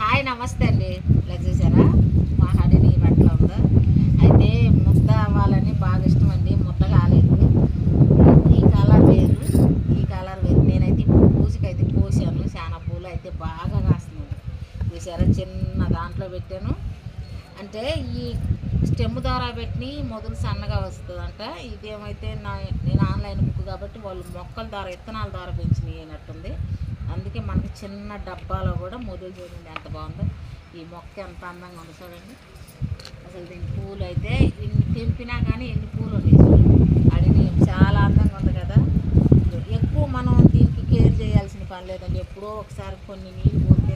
Hi నమస్తే అండి. ఇలా చూసారా? మా హడిని బట్టలు ఉందో. అయితే ముద్ద అవ్వాలని బాగా ఇష్టం అండి. ముద్ద కాలేదు. ఈ కలర్ వేరు ఈ కలర్ వేరు. నేనైతే ఇప్పుడు పూజకైతే పోసాను. చాలా పూలు అయితే బాగా కాస్తున్నాయి. చూసారా? చిన్న దాంట్లో పెట్టాను. అంటే ఈ స్టెమ్ ద్వారా పెట్టి మొదలు సన్నగా వస్తుందంట. ఇదేమైతే నా నేను ఆన్లైన్ బుక్ కాబట్టి వాళ్ళు మొక్కల ద్వారా విత్తనాల ద్వారా పెంచినవి అయినట్టుంది. అలాగే మనకి చిన్న డబ్బాలో కూడా మొదలు చూడండి ఎంత బాగుందో. ఈ మొక్క ఎంత అందంగా ఉంది చూడండి. అసలు దీని పూలు అయితే ఎన్ని తెంపినా కానీ ఎన్ని పూలు ఉన్నాయి చూడండి. అడిగి చాలా అందంగా ఉంది కదా. ఎక్కువ మనం దీనికి కేర్ చేయాల్సిన పని లేదండి. ఎప్పుడో ఒకసారి కొన్ని నీళ్ళు పోతే